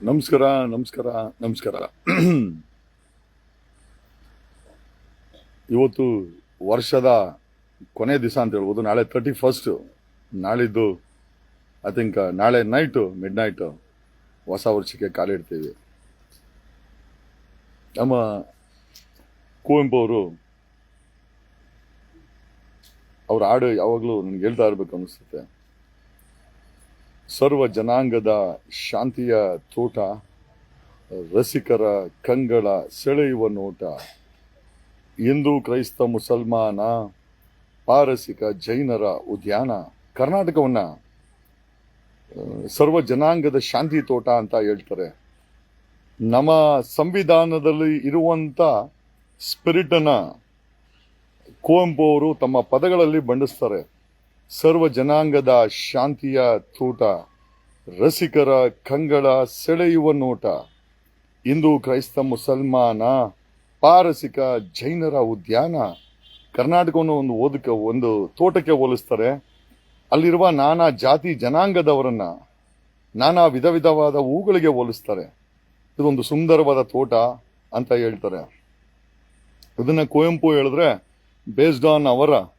ನಮಸ್ಕಾರ ನಮಸ್ಕಾರ ನಮಸ್ಕಾರ. ಇವತ್ತು ವರ್ಷದ ಕೊನೆ ದಿವಸ ಅಂತ ಹೇಳ್ಬೋದು. ನಾಳೆ ತರ್ಟಿ ಫಸ್ಟ್ ನಾಳಿದ್ದು ಐ ಥಿಂಕ್ ನಾಳೆ ನೈಟು ಮಿಡ್ ನೈಟು ಹೊಸ ವರ್ಷಕ್ಕೆ ಕಾಲಿಡ್ತೀವಿ ನಮ್ಮ ಕುವೆಂಪು ಅವರು ಅವ್ರ ಹಾಡು ಯಾವಾಗಲೂ ನನಗೆ ಹೇಳ್ತಾ ಇರ್ಬೇಕು ಅನಿಸುತ್ತೆ ಸರ್ವ ಜನಾಂಗದ ಶಾಂತಿಯ ತೋಟ, ರಸಿಕರ ಕಂಗಳ ಸೆಳೆಯುವ ನೋಟ. ಹಿಂದೂ ಕ್ರೈಸ್ತ ಮುಸಲ್ಮಾನ, ಪಾರಸಿಕ ಜೈನರ ಉದ್ಯಾನ, ಕರ್ನಾಟಕವನ್ನು ಸರ್ವ ಜನಾಂಗದ ಶಾಂತಿ ತೋಟ ಅಂತ ಹೇಳ್ತಾರೆ. ನಮ್ಮ ಸಂವಿಧಾನದಲ್ಲಿ ಇರುವಂಥ ಸ್ಪಿರಿಟನ್ನು ಕುವೆಂಪು ಅವರು ತಮ್ಮ ಪದಗಳಲ್ಲಿ ಬಂಡಿಸ್ತಾರೆ ಸರ್ವ ಜನಾಂಗದ ಶಾಂತಿಯ ತೋಟ, ರಸಿಕರ ಕಂಗಳ ಸೆಳೆಯುವ ನೋಟ. ಹಿಂದೂ ಕ್ರೈಸ್ತ ಮುಸಲ್ಮಾನ, ಪಾರಸಿಕ ಜೈನರ ಉದ್ಯಾನ. ಕರ್ನಾಟಕವನ್ನು ಒಂದು ಓದಕ್ಕೆ, ಒಂದು ತೋಟಕ್ಕೆ ಹೋಲಿಸ್ತಾರೆ. ಅಲ್ಲಿರುವ ನಾನಾ ಜಾತಿ ಜನಾಂಗದವರನ್ನ ನಾನಾ ವಿಧ ವಿಧವಾದ ಹೂಗಳಿಗೆ ಹೋಲಿಸ್ತಾರೆ. ಇದೊಂದು ಸುಂದರವಾದ ತೋಟ ಅಂತ ಹೇಳ್ತಾರೆ. ಇದನ್ನ ಕುವೆಂಪು ಹೇಳಿದ್ರೆ ಬೇಸ್ಡ್ ಆನ್ ಅವರ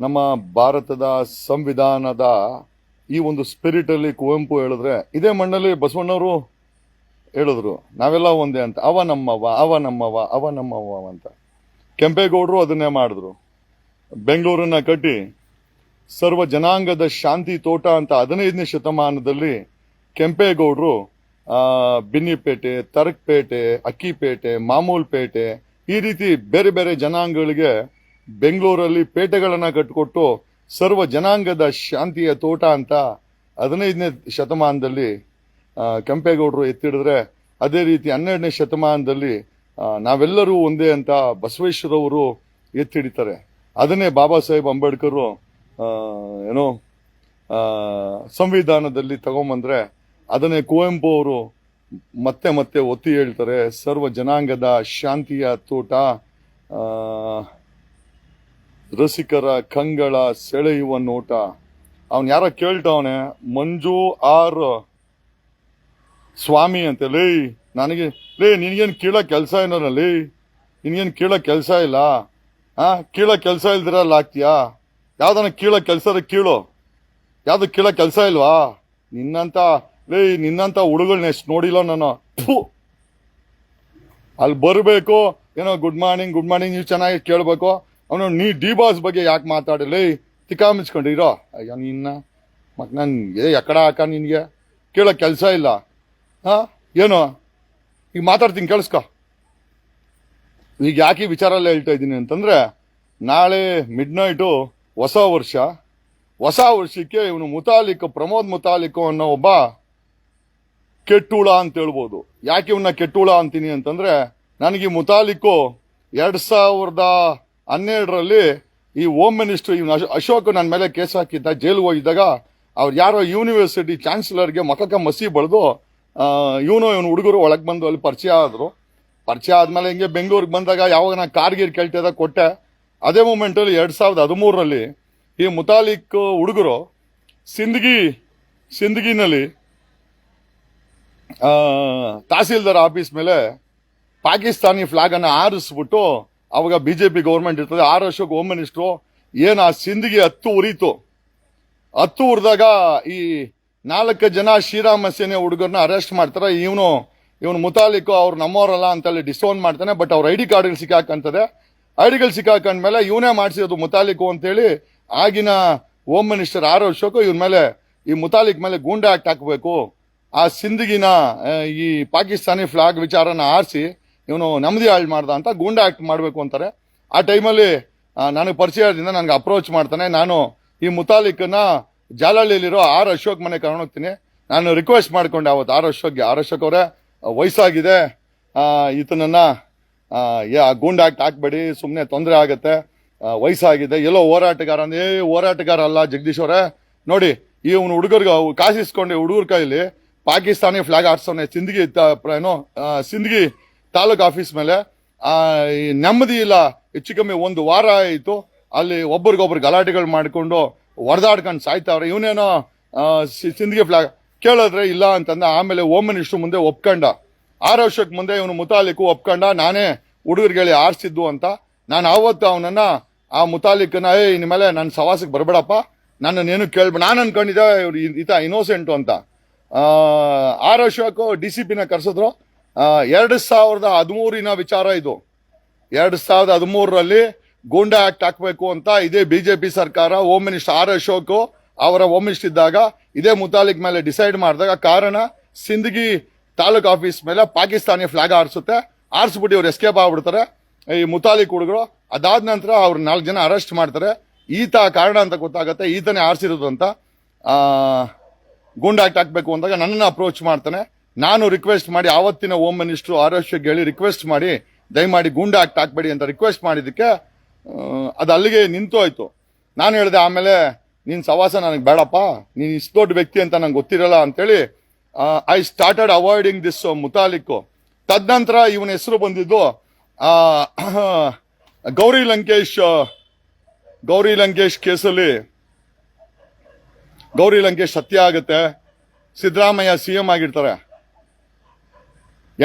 ನಮ್ಮ ಭಾರತದ ಸಂವಿಧಾನದ ಈ ಒಂದು ಸ್ಪಿರಿಟ್ ಅಲ್ಲಿ ಕುವೆಂಪು ಹೇಳಿದ್ರೆ, ಇದೇ ಮಣ್ಣಲ್ಲಿ ಬಸವಣ್ಣವರು ಹೇಳಿದ್ರು, ನಾವೆಲ್ಲ ಒಂದೇ ಅಂತ, ಅವ ನಮ್ಮವ ಅವ ನಮ್ಮವ ಅವ ನಮ್ಮವ ಅಂತ. ಕೆಂಪೇಗೌಡರು ಅದನ್ನೇ ಮಾಡಿದ್ರು. ಬೆಂಗಳೂರನ್ನ ಕಟ್ಟಿ, ಸರ್ವ ಜನಾಂಗದ ಶಾಂತಿ ತೋಟ ಅಂತ ಹದಿನೈದನೇ ಶತಮಾನದಲ್ಲಿ ಕೆಂಪೇಗೌಡರು ಬಿನ್ನಿಪೇಟೆ, ತರಕ್ಪೇಟೆ, ಅಕ್ಕಿಪೇಟೆ, ಮಾಮೂಲ್ಪೇಟೆ, ಈ ರೀತಿ ಬೇರೆ ಬೇರೆ ಜನಾಂಗಗಳಿಗೆ ಬೆಂಗಳೂರಲ್ಲಿ ಪೇಟೆಗಳನ್ನು ಕಟ್ಟಿಕೊಟ್ಟು ಸರ್ವ ಜನಾಂಗದ ಶಾಂತಿಯ ತೋಟ ಅಂತ ಹದಿನೈದನೇ ಶತಮಾನದಲ್ಲಿ ಕೆಂಪೇಗೌಡರು ಎತ್ತಿಡಿದ್ರೆ ಅದೇ ರೀತಿ ಹನ್ನೆರಡನೇ ಶತಮಾನದಲ್ಲಿ ನಾವೆಲ್ಲರೂ ಒಂದೇ ಅಂತ ಬಸವೇಶ್ವರವರು ಎತ್ತಿಡಿತಾರೆ. ಅದನ್ನೇ ಬಾಬಾ ಸಾಹೇಬ್ ಅಂಬೇಡ್ಕರ್ ಏನೋ ಸಂವಿಧಾನದಲ್ಲಿ ತಗೊಂಬಂದ್ರೆ ಅದನ್ನೇ ಕುವೆಂಪು ಅವರು ಮತ್ತೆ ಮತ್ತೆ ಒತ್ತಿ ಹೇಳ್ತಾರೆ, ಸರ್ವ ಜನಾಂಗದ ಶಾಂತಿಯ ತೋಟ ರಸಿಕರ ಕಂಗಳ ಸೆಳೆಯುವ ನೋಟ. ಅವನ್ ಯಾರ ಕೇಳ್ತಾವನೆ, ಮಂಜು ಆರ್ ಸ್ವಾಮಿ ಅಂತ, ಲೇ, ನನಗೆ, ಲೇ, ನಿನಗೇನು ಕೀಳೋ ಕೆಲಸ ಏನಲ್ಲ ಲೇ, ನಿನಗೇನು ಕೀಳೋ ಕೆಲಸ ಇಲ್ಲ, ಆ, ಕೀಳೋ ಕೆಲಸ ಇಲ್ದಿರಲ್ಲ ಆಗ್ತೀಯಾ? ಯಾವ್ದನ ಕೀಳೋ ಕೆಲಸದ ಕೀಳು. ಯಾವ್ದು ಕೀಳೋ ಕೆಲಸ ಇಲ್ವಾ? ನಿನ್ನಂತ, ಲೇ, ನಿನ್ನಂತ ಹುಡುಗಳ್ನ ಎಷ್ಟು ನೋಡಿಲ್ಲ ನಾನು. ಅಲ್ಲಿ ಬರಬೇಕು, ಏನೋ ಗುಡ್ ಮಾರ್ನಿಂಗ್ ಗುಡ್ ಮಾರ್ನಿಂಗ್ ನೀವು ಚೆನ್ನಾಗಿ ಕೇಳಬೇಕು. ಅವನು, ನೀ ಡಿ ಬಾಸ್ ಬಗ್ಗೆ ಯಾಕೆ ಮಾತಾಡಲಿ? ತಿಕ್ಕಾ ಮಿಚ್ಕೊಂಡಿರೋ ಅಯ್ಯೋ, ನಿನ್ನ ಮತ್ತು ನಾನು ಏ ಎಕಡ ಹಾಕ ನಿನಗೆ? ಕೇಳೋ ಕೆಲಸ ಇಲ್ಲ. ಹಾ, ಏನು? ಈಗ ಮಾತಾಡ್ತೀನಿ, ಕೇಳಿಸ್ಕೊ. ಈಗ ಯಾಕೆ ವಿಚಾರಲ್ಲ ಹೇಳ್ತಾ ಇದ್ದೀನಿ ಅಂತಂದರೆ, ನಾಳೆ ಮಿಡ್ ನೈಟು ಹೊಸ ವರ್ಷ. ಹೊಸ ವರ್ಷಕ್ಕೆ ಇವನು ಮುತಾಲಿಕ್, ಪ್ರಮೋದ್ ಮುತಾಲಿಕ್ ಅನ್ನೋ ಒಬ್ಬ ಕೆಟ್ಟುಳ ಅಂತ ಹೇಳ್ಬೋದು. ಯಾಕೆ ಇವನ್ನ ಕೆಟ್ಟುಳ ಅಂತೀನಿ ಅಂತಂದರೆ, ನನಗೆ ಈ ಮುತಾಲಿಕ್ಕು ಎರಡು ಸಾವಿರದ ಹನ್ನೆರಡರಲ್ಲಿ ಈ ಹೋಮ್ ಮಿನಿಸ್ಟರ್ ಇವನು ಅಶೋಕ್ ನನ್ನ ಮೇಲೆ ಕೇಸ್ ಹಾಕಿದ್ದ, ಜೈಲಿಗೆ ಹೋಗಿದ್ದಾಗ ಅವ್ರು ಯಾರೋ ಯೂನಿವರ್ಸಿಟಿ ಚಾನ್ಸಲರ್ಗೆ ಮಖಕ್ಕೆ ಮಸಿ ಬಳ್ದು ಇವನು ಇವನು ಹುಡುಗರು ಒಳಗೆ ಬಂದು ಅಲ್ಲಿ ಪರಿಚಯ ಆದರು. ಪರಿಚಯ ಆದಮೇಲೆ ಹಿಂಗೆ ಬೆಂಗಳೂರಿಗೆ ಬಂದಾಗ ಯಾವಾಗ ನಾನು ಕಾರ್ಗಿರ್ ಕೇಳ್ತಿದ್ದ ಕೊಟ್ಟೆ. ಅದೇ ಮೂಮೆಂಟಲ್ಲಿ ಎರಡು ಸಾವಿರದ ಹದಿಮೂರರಲ್ಲಿ ಈ ಮುತಾಲಿಕ್ ಹುಡುಗರು ಸಿಂದಗಿ, ಸಿಂದಗಿನಲ್ಲಿ ತಹಸೀಲ್ದಾರ್ ಆಫೀಸ್ ಮೇಲೆ ಪಾಕಿಸ್ತಾನಿ ಫ್ಲಾಗ್ ಅನ್ನ ಬಿ ಜೆ ಬಿಜೆಪಿ ಗೌರ್ಮೆಂಟ್ ಇರ್ತದೆ, ಆರು ಅಶೋಕ್ ಹೋಮ್ ಮಿನಿಸ್ಟ್ರು, ಏನು ಆ ಸಿಂಧಿಗೆ ಹತ್ತು ಉರಿತು. ಹತ್ತು ಉರಿದಾಗ ಈ ನಾಲ್ಕು ಜನ ಶ್ರೀರಾಮ ಸೇನೆ ಹುಡುಗರನ್ನ ಅರೆಸ್ಟ್ ಮಾಡ್ತಾರೆ. ಇವನು ಇವನು ಮುತಾಲಿಕ್ ಅವ್ರು ನಮ್ಮವರಲ್ಲ ಅಂತೇಳಿ ಡಿಸೋನ್ ಮಾಡ್ತಾನೆ ಬಟ್ ಅವ್ರ ಐ ಡಿ ಕಾರ್ಡ್ಗಳು ಸಿಕ್ಕಾಕಂತದೆ. ಐ ಡಿಗಳು ಸಿಕ್ಕಾಕೊಂಡ್ಮೇಲೆ ಇವನೇ ಮಾಡಿಸಿರೋದು ಮುತಾಲಿಕು ಅಂತೇಳಿ ಆಗಿನ ಹೋಮ್ ಮಿನಿಸ್ಟರ್ ಆರು ವರ್ಷಕ್ಕೂ ಇವನ್ ಮೇಲೆ, ಈ ಮುತಾಲಿಕ್ ಮೇಲೆ ಗೂಂಡಾ ಆಕ್ಟ್ ಹಾಕಬೇಕು. ಆ ಸಿಂಧಿಗಿನ ಈ ಪಾಕಿಸ್ತಾನಿ ಫ್ಲಾಗ್ ವಿಚಾರನ ಆರಿಸಿ ಇವನು ನೆಮ್ಮದಿ ಹಾಳು ಮಾಡ್ದ ಅಂತ ಗೂಂಡಾ ಆ್ಯಕ್ಟ್ ಮಾಡಬೇಕು ಅಂತಾರೆ. ಆ ಟೈಮಲ್ಲಿ ನನಗೆ ಪರಿಚಯದಿಂದ ನನಗೆ ಅಪ್ರೋಚ್ ಮಾಡ್ತಾನೆ. ನಾನು ಈ ಮುತಾಲಿಕ್ನ ಜಾಲಹಳ್ಳಿಯಲ್ಲಿರೋ ಆರ್ ಅಶೋಕ್ ಮನೆ ಕರ್ಕೊಂಡು ನಾನು ರಿಕ್ವೆಸ್ಟ್ ಮಾಡ್ಕೊಂಡೆ ಅವತ್ತು ಆರ್ ಅಶೋಕ್ಗೆ. ಆರ್ ಅಶೋಕ್ ಅವರೇ ವಯಸ್ಸಾಗಿದೆ. ಈತನನ್ನು ಯಾ ಗೂಂಡಾ ಆಕ್ಟ್ ಹಾಕ್ಬೇಡಿ ಸುಮ್ಮನೆ ತೊಂದರೆ ಆಗುತ್ತೆ. ವಯಸ್ಸಾಗಿದೆ. ಎಲ್ಲೋ ಹೋರಾಟಗಾರ ಅಂದ್ರೆ, ಏ, ಹೋರಾಟಗಾರ ಅಲ್ಲ ಜಗದೀಶ್ ಅವರೇ. ನೋಡಿ ಇವನು ಹುಡುಗರಿಗೆ ಕಾಸಿಸ್ಕೊಂಡೆ ಹುಡುಗರ ಕೈಲಿ ಪಾಕಿಸ್ತಾನಿ ಫ್ಲಾಗ್ ಆಡ್ಸೋನೆ ಸಿಂದಗಿ ಏನೋ ಸಿಂದಗಿ ತಾಲೂಕ್ ಆಫೀಸ್ ಮೇಲೆ ನೆಮ್ಮದಿ ಇಲ್ಲ, ಹೆಚ್ಚು ಕಮ್ಮಿ ಒಂದು ವಾರ ಆಯಿತು, ಅಲ್ಲಿ ಒಬ್ರಿಗೊಬ್ರು ಗಲಾಟೆಗಳು ಮಾಡಿಕೊಂಡು ಹೊಡೆದಾಡ್ಕೊಂಡು ಸಾಯ್ತಾವ್ರೆ. ಇವನೇನೋ ಸಿಂದಿಗೆ ಫ್ಲಾಗ್ ಕೇಳಿದ್ರೆ ಇಲ್ಲ ಅಂತಂದ, ಆಮೇಲೆ ಹೋಮ್ ಮಿನಿಸ್ಟರ್ ಮುಂದೆ ಒಪ್ಕೊಂಡ. ಆರು ವರ್ಷಕ್ಕೆ ಮುಂದೆ ಇವನು ಮುತಾಲಿಕು ಒಪ್ಕೊಂಡ, ನಾನೇ ಹುಡುಗರಿಗೆ ಆರಿಸಿದ್ದು ಅಂತ. ನಾನು ಆವತ್ತು ಅವನನ್ನ ಆ ಮುತಾಲಿಕನ ಏ ಇನ್ಮೇಲೆ ನನ್ನ ಸವಾಸಕ್ಕೆ ಬರಬೇಡಪ್ಪ. ನನ್ನನ್ನೇನು ಕೇಳ್ಬೇಡ ನಾನು ಅನ್ಕೊಂಡಿದ್ದೆ, ಇವ್ರು ಈತ ಇನ್ನೋಸೆಂಟು ಅಂತ. ಆರು ವರ್ಷಕ್ಕೂ ಡಿ ಸಿ ಪಿನ ಕರೆಸಿದ್ರು. ಎರಡು ಸಾವಿರದ ಹದಿಮೂರಿನ ವಿಚಾರ ಇದು. ಎರಡು ಸಾವಿರದ ಹದಿಮೂರರಲ್ಲಿ ಗೂಂಡಾ ಆ್ಯಕ್ಟ್ ಹಾಕಬೇಕು ಅಂತ ಇದೇ ಬಿಜೆಪಿ ಸರ್ಕಾರ, ಹೋಮ್ ಮಿನಿಸ್ಟರ್ ಆರ್ ಅಶೋಕ್ ಅವರ ಹೋಮ್ ಮಿನಿಸ್ಟರ್ ಇದ್ದಾಗ ಇದೇ ಮುತಾಲಿಕ್ ಮೇಲೆ ಡಿಸೈಡ್ ಮಾಡಿದಾಗ ಕಾರಣ ಸಿಂದಗಿ ತಾಲೂಕ್ ಆಫೀಸ್ ಮೇಲೆ ಪಾಕಿಸ್ತಾನಿ ಫ್ಲಾಗ್ ಆರಿಸುತ್ತೆ ಆರಿಸ್ಬಿಟ್ಟು ಇವ್ರು ಎಸ್ಕೇಪ್ ಆಗ್ಬಿಡ್ತಾರೆ. ಈ ಮುತಾಲಿಕ್ ಹುಡುಗರು, ಅದಾದ ನಂತರ ಅವ್ರು ನಾಲ್ಕು ಜನ ಅರೆಸ್ಟ್ ಮಾಡ್ತಾರೆ. ಈತ ಕಾರಣ ಅಂತ ಗೊತ್ತಾಗುತ್ತೆ, ಈತನೇ ಆರಿಸಿರೋದು ಅಂತ. ಗೂಂಡಾ ಆಕ್ಟ್ ಹಾಕ್ಬೇಕು ಅಂದಾಗ ನನ್ನನ್ನು ಅಪ್ರೋಚ್ ಮಾಡ್ತಾನೆ. ನಾನು ರಿಕ್ವೆಸ್ಟ್ ಮಾಡಿ ಆವತ್ತಿನ ಹೋಮ್ ಮಿನಿಸ್ಟರ್ ಆರೋಗ್ಯಕ್ಕೆ ಹೇಳಿ ರಿಕ್ವೆಸ್ಟ್ ಮಾಡಿ, ದಯಮಾಡಿ ಗೂಂಡಾ ಆಕ್ಟ್ ಹಾಕ್ಬೇಡಿ ಅಂತ ರಿಕ್ವೆಸ್ಟ್ ಮಾಡಿದ್ದಕ್ಕೆ ಅದು ಅಲ್ಲಿಗೆ ನಿಂತು ಹೋಯ್ತು. ನಾನು ಹೇಳಿದೆ, ಆಮೇಲೆ ನಿನ್ನ ಸವಾಸ ನನಗೆ ಬೇಡಪ್ಪ, ನೀನು ಇಷ್ಟು ದೊಡ್ಡ ವ್ಯಕ್ತಿ ಅಂತ ನಂಗೆ ಗೊತ್ತಿರಲ್ಲ ಅಂತೇಳಿ I started avoiding this Mutalik ತದನಂತರ ಇವನ ಹೆಸರು ಬಂದಿದ್ದು ಗೌರಿ ಲಂಕೇಶ್ ಗೌರಿ ಲಂಕೇಶ್ ಕೇಸಲ್ಲಿ. ಗೌರಿ ಲಂಕೇಶ್ ಸತ್ಯ ಆಗುತ್ತೆ. ಸಿದ್ದರಾಮಯ್ಯ ಸಿಎಂ ಆಗಿರ್ತಾರೆ.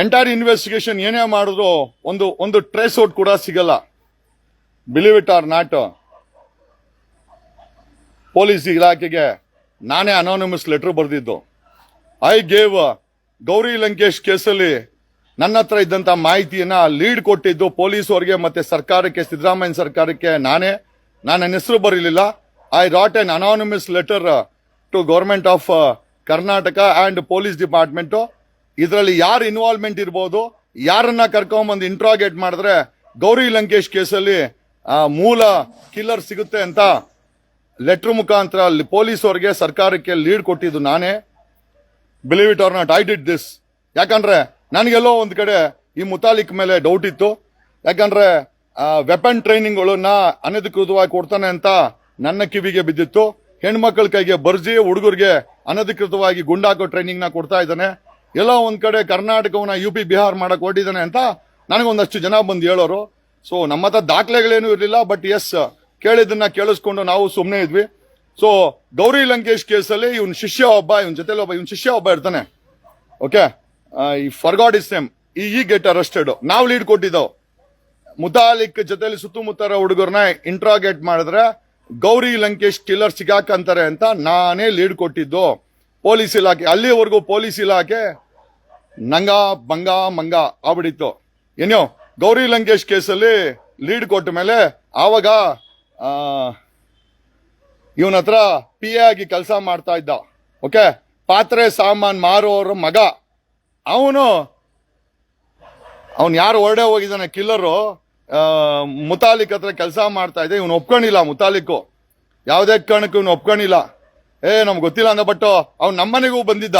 ಎಂಟೈರ್ ಇನ್ವೆಸ್ಟಿಗೇಷನ್ ಏನೇ ಮಾಡಿದ್ರು ಒಂದು ಒಂದು ಟ್ರೇಸ್ ಔಟ್ ಕೂಡ ಸಿಗಲ್ಲ. Believe it or not police ಇಲಾಖೆಗೆ ನಾನೇ ಅನಾನಿಮಸ್ ಲೆಟರ್ ಬರೆದಿದ್ದು. ಐ ಗೇವ್ ಗೌರಿ ಲಂಕೇಶ್ ಕೇಸಲ್ಲಿ ನನ್ನ ಹತ್ರ ಇದ್ದಂತ ಮಾಹಿತಿಯನ್ನ ಲೀಡ್ ಕೊಟ್ಟಿದ್ದು ಪೊಲೀಸ್ ಅವರಿಗೆ ಮತ್ತೆ ಸರ್ಕಾರಕ್ಕೆ, ಸಿದ್ದರಾಮಯ್ಯ ಸರ್ಕಾರಕ್ಕೆ ನಾನೇ. ನಾನು ನನ್ನ ಹೆಸರು ಬರೀಲಿಲ್ಲ. I wrote an anonymous letter to government of Karnataka and police department ಇದರಲ್ಲಿ ಯಾರು ಇನ್ವಾಲ್ವ್ಮೆಂಟ್ ಇರ್ಬೋದು, ಯಾರನ್ನ ಕರ್ಕೊಂಬಂದು ಇಂಟ್ರಾಗೇಟ್ ಮಾಡಿದ್ರೆ ಗೌರಿ ಲಂಕೇಶ್ ಕೇಸಲ್ಲಿ ಮೂಲ ಕಿಲ್ಲರ್ ಸಿಗುತ್ತೆ ಅಂತ ಲೆಟರ್ ಮುಖಾಂತರ ಪೊಲೀಸ್ ಅವರಿಗೆ ಸರ್ಕಾರಕ್ಕೆ ಲೀಡ್ ಕೊಟ್ಟಿದ್ದು ನಾನೇ. Believe it or not I did this ಯಾಕಂದ್ರೆ ನನಗೆಲ್ಲೋ ಒಂದು ಕಡೆ ಈ ಮುತಾಲಿಕ್ ಮೇಲೆ ಡೌಟ್ ಇತ್ತು. ಯಾಕಂದ್ರೆ ವೆಪನ್ ಟ್ರೈನಿಂಗ್ಗಳನ್ನ ಅನಧಿಕೃತವಾಗಿ ಕೊಡ್ತಾನೆ ಅಂತ ನನ್ನ ಕಿವಿಗೆ ಬಿದ್ದಿತ್ತು. ಹೆಣ್ಮಕ್ಳ ಕೈಗೆ ಬರ್ಜಿ ಹುಡುಗರಿಗೆ ಅನಧಿಕೃತವಾಗಿ ಗುಂಡಾಕೋ ಟ್ರೈನಿಂಗ್ನ ಕೊಡ್ತಾ ಇದ್ದಾನೆ. ಎಲ್ಲೋ ಒಂದು ಕಡೆ ಕರ್ನಾಟಕವನ್ನ ಯು ಪಿ ಬಿಹಾರ್ ಮಾಡಕ್ ಹೊರಟಿದ್ದಾನೆ ಅಂತ ನನಗೊಂದಷ್ಟು ಜನ ಬಂದು ಹೇಳೋರು. ಸೊ ನಮ್ಮ ಹತ್ರ ದಾಖಲೆಗಳೇನು ಇರಲಿಲ್ಲ ಬಟ್ ಎಸ್ ಕೇಳಿದ್ದನ್ನ ಕೇಳಿಸ್ಕೊಂಡು ನಾವು ಸುಮ್ಮನೆ ಇದ್ವಿ. ಸೊ ಗೌರಿ ಲಂಕೇಶ್ ಕೇಸಲ್ಲಿ ಇವನ್ ಶಿಷ್ಯ ಒಬ್ಬ, ಇವನ್ ಜೊತೆಲಿ ಒಬ್ಬ, ಇವನ್ ಶಿಷ್ಯ ಒಬ್ಬ ಇರ್ತಾನೆ. ಓಕೆ ಈ ಫರ್ಗಾಡ್ ಇಸ್ ಸೇಮ್ ಈ ಈ ಗೆಟ್ ಅರೆಸ್ಟೆಡ್ ನಾವು ಲೀಡ್ ಕೊಟ್ಟಿದ್ದವು. ಮುತಾಲಿಕ್ ಜೊತೆಲಿ ಸುತ್ತಮುತ್ತರ ಹುಡುಗರನ್ನ ಇಂಟ್ರಾಗೇಟ್ ಮಾಡಿದ್ರೆ, ಗೌರಿ ಲಂಕೇಶ್ ಕಿಲ್ಲರ್ ಸಿಗಾಕಂತಾರೆ ಅಂತ ನಾನೇ ಲೀಡ್ ಕೊಟ್ಟಿದ್ದು. ಪೊಲೀಸ್ ಇಲಾಖೆ, ಅಲ್ಲಿವರೆಗೂ ಪೊಲೀಸ್ ಇಲಾಖೆ ನಂಗ, ಬಂಗ, ಮಂಗ ಆಗ್ಬಿಡಿತ್ತು ಏನೋ ಗೌರಿ ಲಂಕೇಶ್ ಕೇಸಲ್ಲಿ ಲೀಡ್ ಕೊಟ್ಟ ಮೇಲೆ ಆವಾಗ ಇವನ ಹತ್ರ ಪಿ ಎ ಆಗಿ ಕೆಲಸ ಮಾಡ್ತಾ ಇದ್ದ. ಓಕೆ ಪಾತ್ರೆ, ಸಾಮಾನು ಮಾರೋರ ಮಗ. ಅವನು ಅವನು ಯಾರು ಹೊರಡೆ ಹೋಗಿದ್ದಾನೆ ಕಿಲ್ಲರು ಮುತಾಲಿಕ್ ಹತ್ರ ಕೆಲಸ ಮಾಡ್ತಾ ಇದ್ದೆ. ಇವನು ಒಪ್ಕೊಂಡಿಲ್ಲ ಮುತಾಲಿಕ್ಕು. ಯಾವುದೇ ಕಾರಣಕ್ಕೂ ಇವನು ಒಪ್ಕೊಂಡಿಲ್ಲ. ಏ, ನಮ್ಗೆ ಗೊತ್ತಿಲ್ಲ ಅಂದ ಬಟ್ ಅವ್ನು ನಮ್ಮನೆಗೂ ಬಂದಿದ್ದ.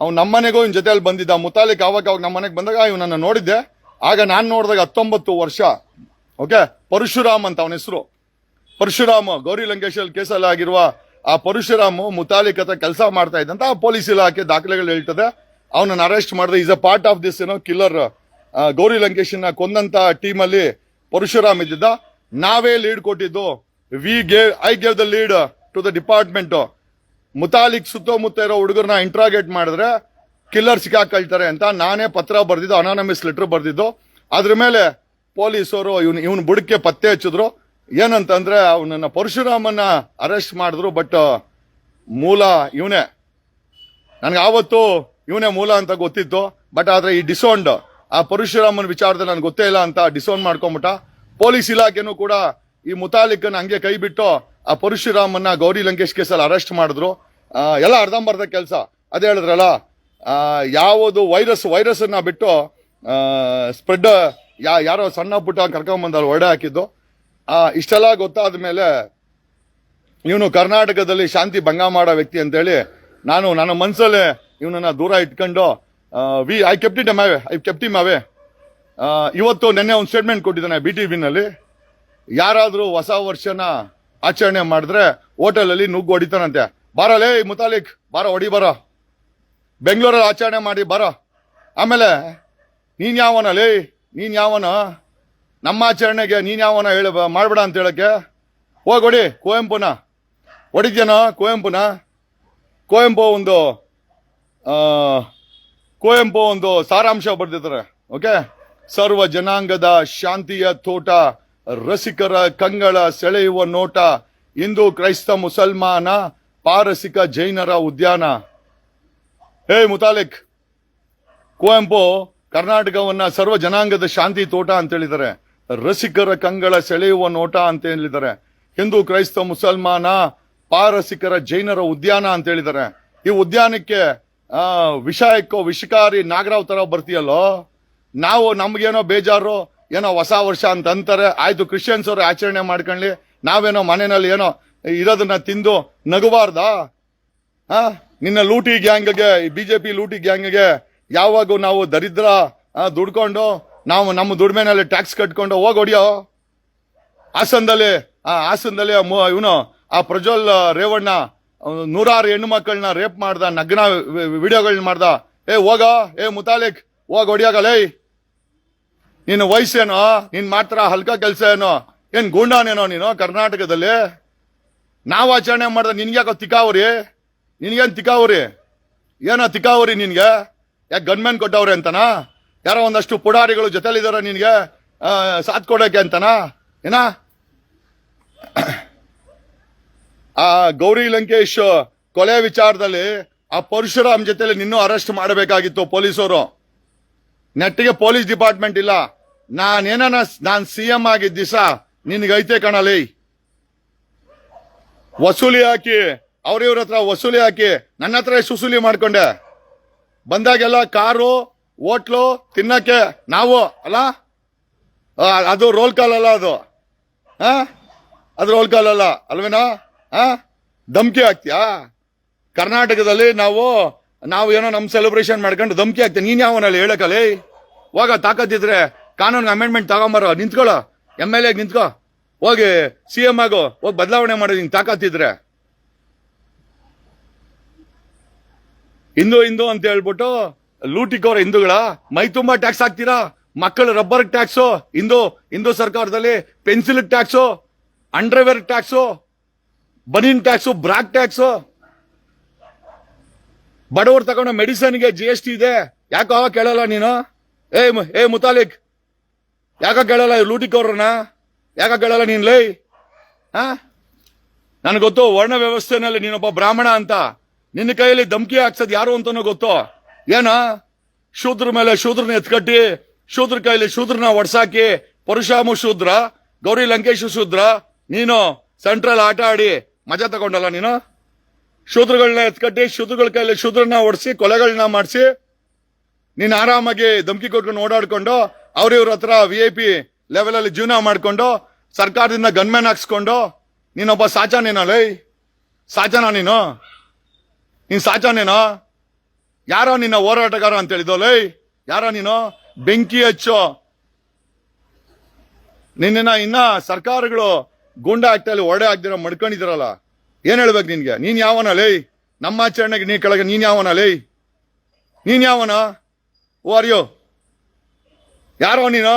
ಅವ್ನು ನಮ್ಮನೆಗೂ ಇವ್ನ ಜೊತೆಯಲ್ಲಿ ಬಂದಿದ್ದ. ಮುತಾಲಿಕ್ ಅವಾಗ ಅವಾಗ ನಮ್ಮನೆಗೆ ಬಂದಾಗ ಇವನನ್ನು ನೋಡಿದ್ದೆ. ಆಗ ನಾನು ನೋಡಿದಾಗ ಹತ್ತೊಂಬತ್ತು ವರ್ಷ. ಓಕೆ? ಪರಶುರಾಮ್ ಅಂತ ಅವನ ಹೆಸರು. ಪರಶುರಾಮ್, ಗೌರಿ ಲಂಕೇಶ್ ಕೇಸಲ್ಲಿ ಆಗಿರುವ ಆ ಪರಶುರಾಮು ಮುತಾಲಿಕ್ ಹತ್ರ ಕೆಲಸ ಮಾಡ್ತಾ ಇದ್ದಂತ ಪೊಲೀಸ್ ಇಲಾಖೆ ದಾಖಲೆಗಳು ಹೇಳ್ತದೆ. ಅವನನ್ನು ಅರೆಸ್ಟ್ ಮಾಡಿದೆ. Is a part of this ಏನೋ ಕಿಲ್ಲರ್ ಗೌರಿ ಲಂಕೇಶ್ ಕೊಂದಂತ ಟೀಮ್ ಅಲ್ಲಿ ಪರಶುರಾಮ್ ಇದ್ದಿದ್ದ. ನಾವೇ ಲೀಡ್ ಕೊಟ್ಟಿದ್ದು. We gave I gave the lead to the department Mutalik ಸುತ್ತಮುತ್ತ ಇರೋ ಹುಡುಗರನ್ನ ಇಂಟ್ರಾಗೇಟ್ ಮಾಡಿದ್ರೆ ಕಿಲ್ಲರ್ ಸಿಕ್ಕಾಕೊಳ್ತಾರೆ ಅಂತ ನಾನೇ ಪತ್ರ ಬರೆದಿದ್ದು ಅನಾನಮಿಸ್ ಲೆಟರ್ ಬರೆದಿದ್ದು. ಅದ್ರ ಮೇಲೆ ಪೊಲೀಸರು ಇವನು ಇವನ್ ಬುಡಕ್ಕೆ ಪತ್ತೆ ಹಚ್ಚಿದ್ರು. ಏನಂತಂದ್ರೆ ಅವನನ್ನ ಪರಶುರಾಮನ್ನ ಅರೆಸ್ಟ್ ಮಾಡಿದ್ರು ಬಟ್ ಮೂಲ ಇವನೇ. ನನಗೆ ಆವತ್ತು ಇವನೇ ಮೂಲ ಅಂತ ಗೊತ್ತಿತ್ತು ಬಟ್ ಆದ್ರೆ ಈ ಡಿಸೌಂಡ್ ಆ ಪರಶುರಾಮನ್ ವಿಚಾರದಲ್ಲಿ ನನ್ಗೆ ಗೊತ್ತೇ ಇಲ್ಲ ಅಂತ ಡಿಸೌಂಡ್ ಮಾಡ್ಕೊಂಬಿಟ್ಟ. ಪೊಲೀಸ್ ಇಲಾಖೆನೂ ಕೂಡ ಈ ಮುತಾಲಿಕನ್ ಹಂಗೆ ಕೈ ಬಿಟ್ಟು ಆ ಪರಶುರಾಮನ್ನ ಗೌರಿ ಲಂಕೇಶ್ ಕೇಸಲ್ಲಿ ಅರೆಸ್ಟ್ ಮಾಡಿದ್ರು. ಎಲ್ಲ ಅರ್ಧಂಬರ್ಧ ಕೆಲಸ. ಅದೇ ಹೇಳಿದ್ರಲ್ಲ ಯಾವುದು ವೈರಸ್ ವೈರಸ್ ಅನ್ನ ಬಿಟ್ಟು ಸ್ಪ್ರೆಡ್ ಯಾ, ಯಾರೋ ಸಣ್ಣ ಪುಟ್ಟ ಕರ್ಕೊಂಬಂದಲ್ಲಿ ಹೊಡೆ ಹಾಕಿದ್ದು. ಇಷ್ಟೆಲ್ಲ ಗೊತ್ತಾದ ಮೇಲೆ ಇವನು ಕರ್ನಾಟಕದಲ್ಲಿ ಶಾಂತಿ ಭಂಗ ಮಾಡೋ ವ್ಯಕ್ತಿ ಅಂತೇಳಿ ನಾನು, ನನ್ನ ಮನಸ್ಸಲ್ಲೇ ಇವನನ್ನ ದೂರ ಇಟ್ಕೊಂಡು we I kept it away I kept ಮಾವೆ ಇವತ್ತು ನಿನ್ನೆ ಒಂದು ಸ್ಟೇಟ್ಮೆಂಟ್ ಕೊಟ್ಟಿದ್ದಾನೆ ಬಿ ಟಿ ವಿನಲ್ಲಿ ಯಾರಾದರೂ ಹೊಸ ವರ್ಷನ ಆಚರಣೆ ಮಾಡಿದ್ರೆ ಹೋಟೆಲಲ್ಲಿ ನುಗ್ಗು ಹೊಡಿತಾನಂತೆ. ಬಾರಲೇ ಮುತಾಲಿಕ್, ಬಾರ, ಹೊಡಿ ಬರ. ಬೆಂಗಳೂರಲ್ಲಿ ಆಚರಣೆ ಮಾಡಿ ಬರ. ಆಮೇಲೆ, ನೀನ್ ಯಾವನ ಲೇ, ನೀನ್ ಯಾವನ? ನಮ್ಮ ಆಚರಣೆಗೆ ನೀನ್ ಯಾವನ ಹೇಳ ಮಾಡಬೇಡ ಅಂತ ಹೇಳಕ್ಕೆ? ಹೋಗೊಡಿ ಕುವೆಂಪುನ. ಹೊಡಿದ್ಯನ, ಕುವೆಂಪುನ? ಕುವೆಂಪು ಒಂದು ಕುವೆಂಪು ಒಂದು ಸಾರಾಂಶ ಬರೆದಿದ್ದಾರೆ, ಓಕೆ? ಸರ್ವ ಜನಾಂಗದ ಶಾಂತಿಯ ತೋಟ. ರಸಿಕರ ಕಂಗಳ ಸೆಳೆಯುವ ನೋಟ ಹಿಂದೂ ಕ್ರೈಸ್ತ ಮುಸಲ್ಮಾನ ಪಾರಸಿಕ ಜೈನರ ಉದ್ಯಾನ. ಹೇ ಮುತಾಲಿಕ್ ಕುವೆಂಪು ಕರ್ನಾಟಕವನ್ನ ಸರ್ವ ಜನಾಂಗದ ಶಾಂತಿ ತೋಟ ಅಂತ ಹೇಳಿದ್ದಾರೆ ರಸಿಕರ ಕಂಗಳ ಸೆಳೆಯುವ ನೋಟ ಅಂತ ಹೇಳಿದ್ದಾರೆ ಹಿಂದೂ ಕ್ರೈಸ್ತ ಮುಸಲ್ಮಾನ ಪಾರಸಿಕರ ಜೈನರ ಉದ್ಯಾನ ಅಂತ ಹೇಳಿದ್ದಾರೆ ಈ ಉದ್ಯಾನಕ್ಕೆ ಆ, ವಿಷ ಎಕ್ಕೋ ವಿಷಕಾರಿ ನಾಗರಾವ್ ತರ ಬರ್ತೀಯಲ್ಲೋ? ನಾವು ನಮ್ಗೇನೋ ಬೇಜಾರು? ಏನೋ ಹೊಸ ವರ್ಷ ಅಂತ ಅಂತಾರೆ. ಆಯ್ತು ಕ್ರಿಶ್ಚಿಯನ್ಸ್ ಅವರು ಆಚರಣೆ ಮಾಡ್ಕೊಳ್ಳಿ. ನಾವೇನೋ ಮನೆಯಲ್ಲಿ ಏನೋ ಇರೋದನ್ನ ತಿಂದು ನಗಬಾರ್ದಾ? ನಿನ್ನ ಲೂಟಿ ಗ್ಯಾಂಗ್ಗೆ ಬಿಜೆಪಿ ಲೂಟಿ ಗ್ಯಾಂಗ್ಗೆ ಯಾವಾಗ ನಾವು ದರಿದ್ರ ದುಡ್ಕೊಂಡು ನಾವು ನಮ್ಮ ದುಡಿಮೆನಲ್ಲಿ ಟ್ಯಾಕ್ಸ್ ಕಟ್ಕೊಂಡು ಹೋಗಿ ಹೊಡಿಯೋ? ಹಾಸನದಲ್ಲಿ, ಆ, ಹಾಸನದಲ್ಲಿ ಇವನು, ಆ ಪ್ರಜ್ವಲ್ ರೇವಣ್ಣ ನೂರಾರು ಹೆಣ್ಣು ಮಕ್ಕಳನ್ನ ರೇಪ್ ಮಾಡ್ದ, ನಗ್ನ ವಿಡಿಯೋಗಳನ್ನ ಮಾಡ್ದ. ಏ, ಹೋಗ? ಏ, ಮುತಾಲಿಕ್, ಹೋಗಿ ಹೊಡಿಯಾಗಲೇ ನಿನ್ನ ವಯಸ್ಸೇನೋ? ನಿನ್ ಮಾತ್ರ ಹಲ್ಕ ಕೆಲಸ ಏನೋ? ಏನ್ ಗೂಂಡಾನೇನೋ ನೀನು ಕರ್ನಾಟಕದಲ್ಲಿ? ನಾವು ಆಚರಣೆ ಮಾಡ್ದ ನಿನ್ಗ್ಯಾಕೋ ತಿಕಾವರಿ? ನಿನ್ಗೇನ್ ತಿಕಾವರಿ? ಏನೋ ತಿಕಾವರಿ ನಿನ್ಗೆ? ಯಾಕೆ ಗನ್ಮ್ಯಾನ್ ಕೊಟ್ಟವ್ರೆ ಅಂತನಾ? ಯಾರೋ ಒಂದಷ್ಟು ಪುಡಾರಿಗಳು ಜೊತೆಲಿದಾರ ನಿನ್ಗೆ ಸಾಥ್ ಕೊಡೋಕೆ ಅಂತನಾ? ಏನ? ಆ, ಗೌರಿ ಲಂಕೇಶ್ ಕೊಲೆ ವಿಚಾರದಲ್ಲಿ ಆ ಪರಶುರಾಮ್ ಜೊತೆಲಿ ನಿನ್ನೂ ಅರೆಸ್ಟ್ ಮಾಡಬೇಕಾಗಿತ್ತು ಪೊಲೀಸರು. ನೆಟ್ಟಿಗೆ ಪೊಲೀಸ್ ಡಿಪಾರ್ಟ್ಮೆಂಟ್ ಇಲ್ಲ. ನಾನೇನ ನಾನು ಸಿ ಎಂ ಆಗಿದ್ದ ದಿವಸ ನಿನಗೈತೆ ಕಣಲಿ. ವಸೂಲಿ ಹಾಕಿ ಅವ್ರಿವ್ರ ಹತ್ರ ವಸೂಲಿ ಹಾಕಿ ನನ್ನ ಹತ್ರ ಸುಸೂಲಿ ಮಾಡ್ಕೊಂಡೆ? ಬಂದಾಗೆಲ್ಲ ಕಾರು, ಹೋಟ್ಲು ತಿನ್ನಕ್ಕೆ ನಾವು, ಅಲ್ಲ? ಅದು ರೋಲ್ ಕಾಲ್ ಅಲ್ಲ ಅದು. ಆ? ಅದು ರೋಲ್ ಕಾಲ್ ಅಲ್ಲ, ಅಲ್ವೇನಾ? ಹಾ ಧಮ್ಕಿ ಹಾಕ್ತೀಯಾ? ಕರ್ನಾಟಕದಲ್ಲಿ ನಾವು ನಾವು ಏನೋ ನಮ್ಮ ಸೆಲೆಬ್ರೇಷನ್ ಮಾಡ್ಕೊಂಡು ಧಮ್ಕಿ ಹಾಕ್ತೀವಿ ನೀನ್ ಯಾವನಲ್ಲಿ ಹೇಳಕಲ್ಲಿ ಹೋಗ ತಾಕತ್ತಿದ್ರೆ ಕಾನೂನು ಅಮೆಂಡ್ಮೆಂಟ್ ತಗೊಂಬರೋ, ನಿಂತ್ಕೊಳ್ಳೋ. ಎಂ ಎಲ್ ಎ ನಿಂತ್ಕೋ. ಹೋಗಿ ಸಿ ಎಂ ಆಗೋ, ಹೋಗಿ ಬದಲಾವಣೆ ಮಾಡೋದು ನಿಂಗೆ ತಾಕತ್ತಿದ್ರೆ. ಹಿಂದೂ ಹಿಂದೂ ಅಂತ ಹೇಳ್ಬಿಟ್ಟು ಲೂಟಿಕೋರ ಹಿಂದೂಗಳ, ಮೈ ತುಂಬಾ ಟ್ಯಾಕ್ಸ್ ಹಾಕ್ತೀರಾ? ಮಕ್ಕಳ ರಬ್ಬರ್ ಟ್ಯಾಕ್ಸು ಹಿಂದೂ ಹಿಂದೂ ಸರ್ಕಾರದಲ್ಲಿ pencil tax underwear tax banian tax ಬ್ರಾಕ್ tax ಬಡವರು ತಗೊಂಡ ಮೆಡಿಸನ್ಗೆ ಜಿ ಎಸ್ ಟಿ ಇದೆ. ಯಾಕೋ ಕೇಳಲ್ಲ ನೀನು? ಏ ಏ ಮುತಾಲಿಕ್ ಯಾಕ ಕೇಳಲ್ಲ ಲೂಟಿ ಲೂಟಿಕೋರನ್ನ ಯಾಕ ಕೇಳಲ್ಲ ನೀನ್ ಲೈ? ಹಾ ನನಗೆ ಗೊತ್ತು, ವರ್ಣ ವ್ಯವಸ್ಥೆನಲ್ಲಿ ನೀನೊಬ್ಬ ಬ್ರಾಹ್ಮಣ ಅಂತ. ನಿನ್ನ ಕೈಯಲ್ಲಿ ಧಮ್ಕಿ ಹಾಕ್ಸೋದು ಯಾರು ಅಂತಾನೂ ಗೊತ್ತು. ಏನ? ಶೂದ್ರ ಮೇಲೆ ಶೂದ್ರನ ಎತ್ಕಟ್ಟಿ, ಶೂದ್ರ ಕೈಯಲ್ಲಿ ಶೂದ್ರನ ಒಡ್ಸಾಕಿ ಪರಶಾಮು ಶೂದ್ರ, ಗೌರಿ ಲಂಕೇಶ್ ಶೂದ್ರ, ನೀನು ಸೆಂಟ್ರಲ್ ಆಟ ಆಡಿ ಮಜಾ ತಗೊಂಡಲ್ಲ ನೀನು? ಶೂದ್ರಗಳನ್ನ ಎತ್ಕಟ್ಟಿ, ಶೂದ್ರಗಳ ಕೈಯಲ್ಲಿ ಶೂದ್ರನ ಒಡಿಸಿ ಕೊಲೆಗಳನ್ನ ಮಾಡಿಸಿ, ನೀನು ಆರಾಮಾಗಿ ಧಮಕಿ ಕೊಟ್ಕೊಂಡು ಓಡಾಡ್ಕೊಂಡು ಅವ್ರಿವ್ರ ಹತ್ರ ವಿ ಐ ಪಿ ಲೆವೆಲ್ ಅಲ್ಲಿ ಜೀವನ ಮಾಡ್ಕೊಂಡು, ಸರ್ಕಾರದಿಂದ ಗನ್ಮ್ಯಾನ್ ಹಾಕ್ಸ್ಕೊಂಡು ನೀನೊಬ್ಬ ಸಾಚಾನೇನೋ ಲೈ? ಸಾಚನಾ ನೀನು? ನೀನ್ ಸಾಚಾನೇನೋ ಯಾರೋ ನಿನ್ನ ಹೋರಾಟಗಾರ ಅಂತ ಹೇಳಿದೋಲೇ ಯಾರೋ ನೀನು? ಬೆಂಕಿ ಹಚ್ಚೋ. ನಿನ್ನ ಇನ್ನ ಸರ್ಕಾರಗಳು ಗೂಂಡಾ ಆಗ್ತಾ ಒಡೆ ಆಗ್ದಿರ ಮಡ್ಕೊಂಡಿದಿರಲ್ಲ. ಏನ್ ಹೇಳ್ಬೇಕು ನಿನ್ಗೆ? ನೀನ್ ಯಾವನ ಲೈ? ನಮ್ಮ ಆಚರಣೆಗೆ ನೀ ಕೆಳಗೆ ನೀನ್ ಯಾವನ ಲೈ? ನೀನ್ ಯಾವನ? ಓ ಅರ್ಯೋ ಯಾರೋ ನೀನು?